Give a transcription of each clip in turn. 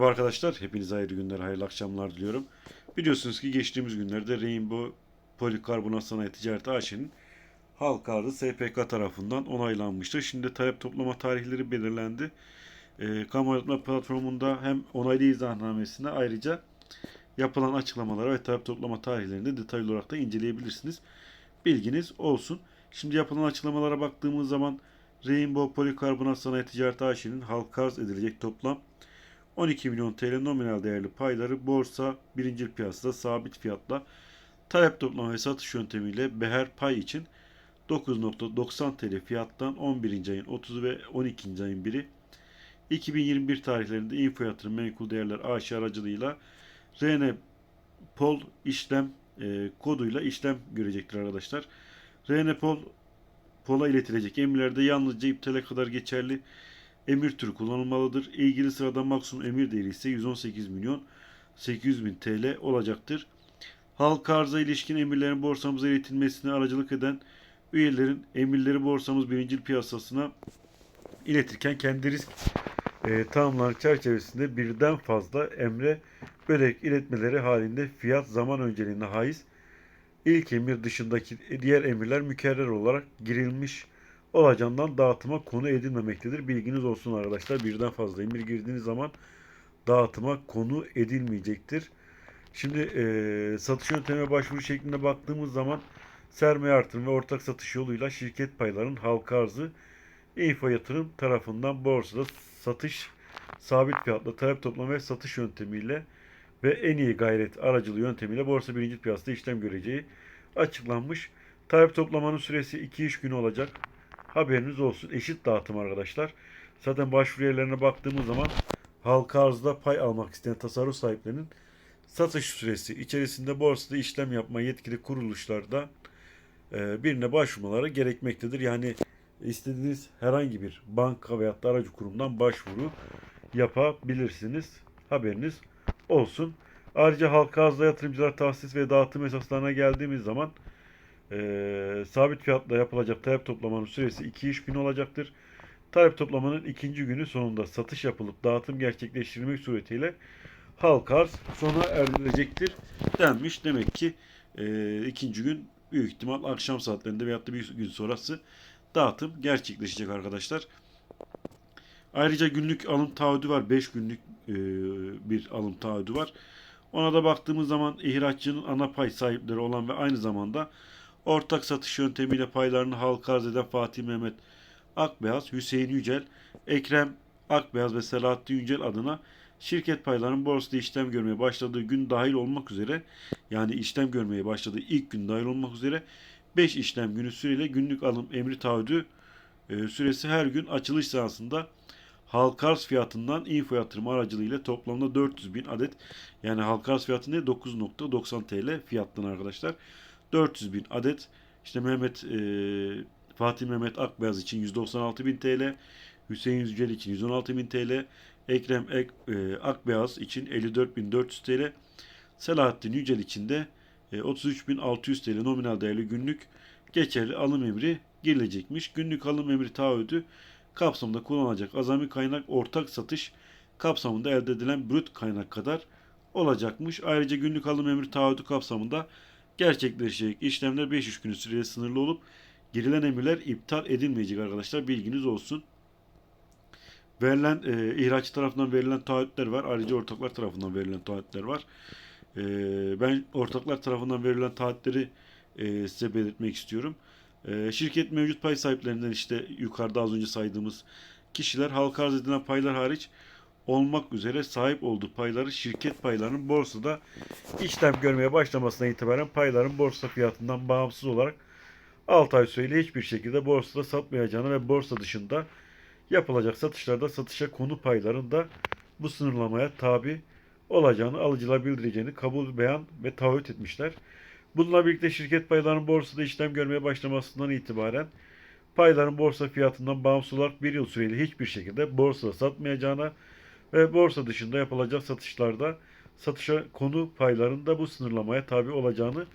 Merhaba arkadaşlar. Hepinize hayırlı günler, hayırlı akşamlar diliyorum. Biliyorsunuz ki geçtiğimiz günlerde Rainbow Polikarbonat Sanayi Ticaret AŞ'nin halka arzı SPK tarafından onaylanmıştır. Şimdi talep toplama tarihleri belirlendi. E, kamu aydınlatma platformunda hem onaylı izahnamesine ayrıca yapılan açıklamalara ve talep toplama tarihlerini de detaylı olarak da inceleyebilirsiniz. Bilginiz olsun. Şimdi yapılan açıklamalara baktığımız zaman Rainbow Polikarbonat Sanayi Ticaret AŞ'nin halka arz edilecek toplam 12 milyon TL nominal değerli payları borsa birincil piyasada sabit fiyatla talep toplama ve satış yöntemiyle beher pay için 9.90 TL fiyattan 11. ayın 30 ve 12. ayın biri 2021 tarihlerinde info yatırım menkul değerler AŞ aracılığıyla RN Pol işlem e, koduyla işlem görecektir arkadaşlar. RN Pol Pol'a iletilecek emirlerde yalnızca iptale kadar geçerli emir türü kullanılmalıdır. İlgili sırada maksimum emir değeri ise 118 milyon 800 bin TL olacaktır. Halka arıza ilişkin emirlerin borsamıza iletilmesine aracılık eden üyelerin emirleri borsamız birincil piyasasına iletirken kendi risk e, tanımları çerçevesinde birden fazla emre bölek iletmeleri halinde fiyat zaman önceliğine haiz ilk emir dışındaki diğer emirler mükerrer olarak girilmiş olacağından dağıtıma konu edilmemektedir. Bilginiz olsun arkadaşlar. Birden fazla emir girdiğiniz zaman dağıtıma konu edilmeyecektir. Şimdi e, satış yöntemine başvuru şeklinde baktığımız zaman sermaye artırım ve ortak satış yoluyla şirket paylarının halka arzı info yatırım tarafından borsada satış sabit fiyatla talep toplama ve satış yöntemiyle ve en iyi gayret aracılığı yöntemiyle borsa birinci piyasada işlem göreceği açıklanmış. Talep toplamanın süresi 2 iş günü olacak. Haberiniz olsun. Eşit dağıtım arkadaşlar. Zaten başvuru yerlerine baktığımız zaman halka arzda pay almak isteyen tasarruf sahiplerinin satış süresi içerisinde borsada işlem yapma yetkili kuruluşlarda e, birine başvurmaları gerekmektedir. Yani istediğiniz herhangi bir banka veya da aracı kurumdan başvuru yapabilirsiniz. Haberiniz olsun. Ayrıca halka arzda yatırımcılar tahsis ve dağıtım esaslarına geldiğimiz zaman e, sabit fiyatla yapılacak talep toplamanın süresi 2 iş günü olacaktır. Talep toplamanın ikinci günü sonunda satış yapılıp dağıtım gerçekleştirilmek suretiyle halka arz sona erdirilecektir denmiş. Demek ki e, ikinci gün büyük ihtimal akşam saatlerinde veyahut da bir gün sonrası dağıtım gerçekleşecek arkadaşlar. Ayrıca günlük alım taahhüdü var. 5 günlük e, bir alım taahhüdü var. Ona da baktığımız zaman ihraççının ana pay sahipleri olan ve aynı zamanda ortak satış yöntemiyle paylarını halka arz eden Fatih Mehmet Akbeyaz, Hüseyin Yücel, Ekrem Akbeyaz ve Selahattin Yücel adına şirket paylarının borsada işlem görmeye başladığı gün dahil olmak üzere yani işlem görmeye başladığı ilk gün dahil olmak üzere 5 işlem günü süreyle günlük alım emri taahhüdü e, süresi her gün açılış sırasında halka arz fiyatından info yatırım aracılığıyla toplamda 400 bin adet yani halka arz fiyatı ne? 9.90 TL fiyattan arkadaşlar 400 bin adet işte Mehmet e, Fatih Mehmet Akbeyaz için 196 bin TL Hüseyin Yücel için 116 bin TL Ekrem Ek, e, Akbeyaz için 54.400 TL Selahattin Yücel için de e, 33.600 TL nominal değerli günlük geçerli alım emri girilecekmiş. Günlük alım emri taahhüdü kapsamında kullanılacak azami kaynak ortak satış kapsamında elde edilen brüt kaynak kadar olacakmış. Ayrıca günlük alım emri taahhüdü kapsamında gerçekleşecek işlemler 5 iş günü süreyle sınırlı olup girilen emirler iptal edilmeyecek arkadaşlar. Bilginiz olsun. Verilen e, ihraç tarafından verilen taahhütler var. Ayrıca ortaklar tarafından verilen taahhütler var. E, ben ortaklar tarafından verilen taahhütleri e, size belirtmek istiyorum. E, şirket mevcut pay sahiplerinden işte yukarıda az önce saydığımız kişiler halka arz edilen paylar hariç olmak üzere sahip olduğu payları şirket paylarının borsada işlem görmeye başlamasına itibaren payların borsa fiyatından bağımsız olarak 6 ay süreyle hiçbir şekilde borsada satmayacağını ve borsa dışında yapılacak satışlarda satışa konu payların da bu sınırlamaya tabi olacağını alıcılar bildireceğini kabul beyan ve taahhüt etmişler. Bununla birlikte şirket paylarının borsada işlem görmeye başlamasından itibaren payların borsa fiyatından bağımsız olarak bir yıl süreyle hiçbir şekilde borsada satmayacağına ve borsa dışında yapılacak satışlarda satışa konu payların da bu sınırlamaya tabi olacağını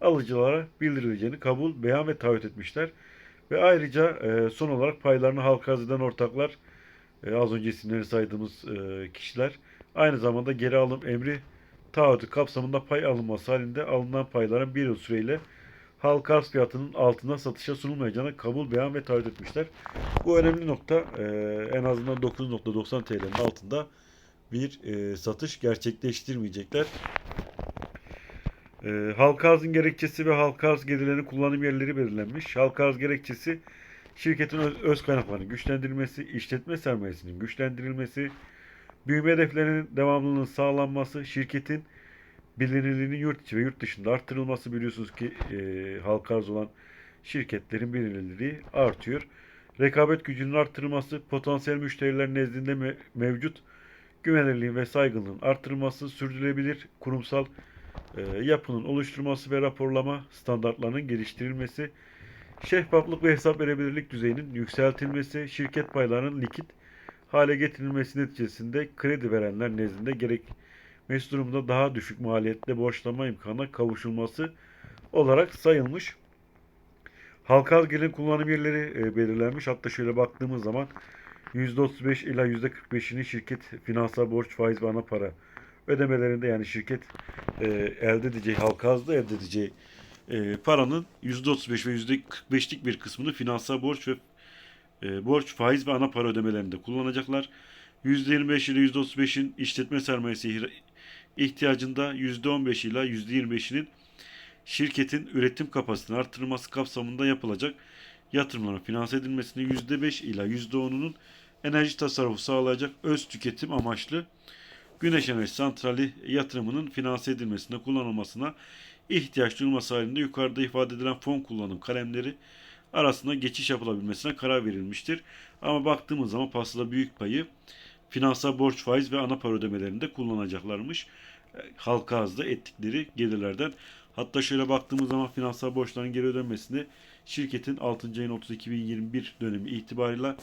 alıcılara bildirileceğini kabul, beyan ve taahhüt etmişler. Ve ayrıca e, son olarak paylarını halka arz ortaklar, e, az önce isimleri saydığımız e, kişiler Aynı zamanda geri alım emri taahhütü kapsamında pay alınması halinde alınan payların bir yıl süreyle halka arz fiyatının altında satışa sunulmayacağına kabul beyan ve taahhüt etmişler. Bu önemli nokta e, en azından 9.90 TL'nin altında bir e, satış gerçekleştirmeyecekler. E, halka arzın gerekçesi ve halka arz gelirlerinin kullanım yerleri belirlenmiş. Halka arz gerekçesi şirketin öz, öz kaynaklarının güçlendirilmesi, işletme sermayesinin güçlendirilmesi, büyüme hedeflerinin devamlılığının sağlanması, şirketin bilinirliğinin yurt içi ve yurt dışında arttırılması biliyorsunuz ki e, halka arz olan şirketlerin bilinirliği artıyor. Rekabet gücünün arttırılması, potansiyel müşteriler nezdinde me- mevcut güvenilirliğin ve saygınlığın arttırılması, sürdürülebilir kurumsal e, yapının oluşturulması ve raporlama standartlarının geliştirilmesi, şeffaflık ve hesap verebilirlik düzeyinin yükseltilmesi, şirket paylarının likit hale getirilmesi neticesinde kredi verenler nezdinde gerekmesi durumda daha düşük maliyetle borçlama imkanına kavuşulması olarak sayılmış. Halka gelin kullanım yerleri e, belirlenmiş. Hatta şöyle baktığımız zaman %35 ila %45'ini şirket finansal borç, faiz ve ana para ödemelerinde yani şirket e, elde edeceği, halka arzda elde edeceği e, paranın %35 ve %45'lik bir kısmını finansal borç ve borç, faiz ve ana para ödemelerinde kullanacaklar. %25 ile %35'in işletme sermayesi ihtiyacında %15 ile %25'inin şirketin üretim kapasitesinin artırılması kapsamında yapılacak yatırımların finanse edilmesini %5 ila %10'unun enerji tasarrufu sağlayacak öz tüketim amaçlı güneş enerji santrali yatırımının finanse edilmesinde kullanılmasına ihtiyaç duyulması halinde yukarıda ifade edilen fon kullanım kalemleri arasında geçiş yapılabilmesine karar verilmiştir. Ama baktığımız zaman pastada büyük payı finansal borç faiz ve ana para ödemelerinde kullanacaklarmış. E, Halka arzda ettikleri gelirlerden. Hatta şöyle baktığımız zaman finansal borçların geri ödenmesinde şirketin 6. ayın 30 2021 dönemi itibarıyla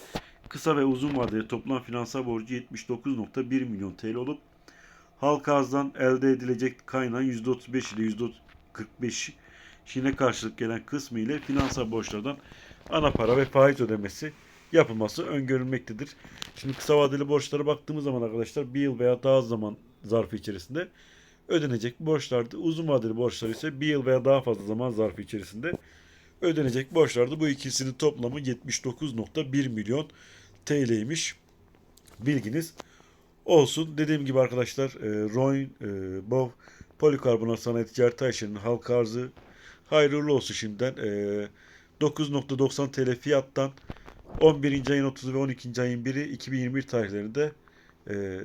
kısa ve uzun vadeli toplam finansal borcu 79.1 milyon TL olup halka arzdan elde edilecek kaynağın %35 ile %45 Çin'e karşılık gelen kısmı ile finansal borçlardan ana para ve faiz ödemesi yapılması öngörülmektedir. Şimdi kısa vadeli borçlara baktığımız zaman arkadaşlar bir yıl veya daha zaman zarfı içerisinde ödenecek borçlardı. Uzun vadeli borçlar ise bir yıl veya daha fazla zaman zarfı içerisinde ödenecek borçlardı. Bu ikisinin toplamı 79.1 milyon TL'ymiş. Bilginiz olsun. Dediğim gibi arkadaşlar e, Roin, e, Bov, Polikarbonat Sanayi Ticaret AŞ'nin halka arzı hayırlı olsun şimdiden. E, 9.90 TL fiyattan 11. ayın 30'u ve 12. ayın 1'i 2021 tarihlerinde e,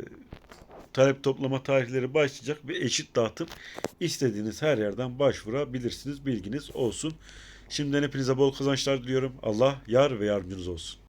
talep toplama tarihleri başlayacak ve eşit dağıtım istediğiniz her yerden başvurabilirsiniz. Bilginiz olsun. Şimdiden hepinize bol kazançlar diliyorum. Allah yar ve yardımcınız olsun.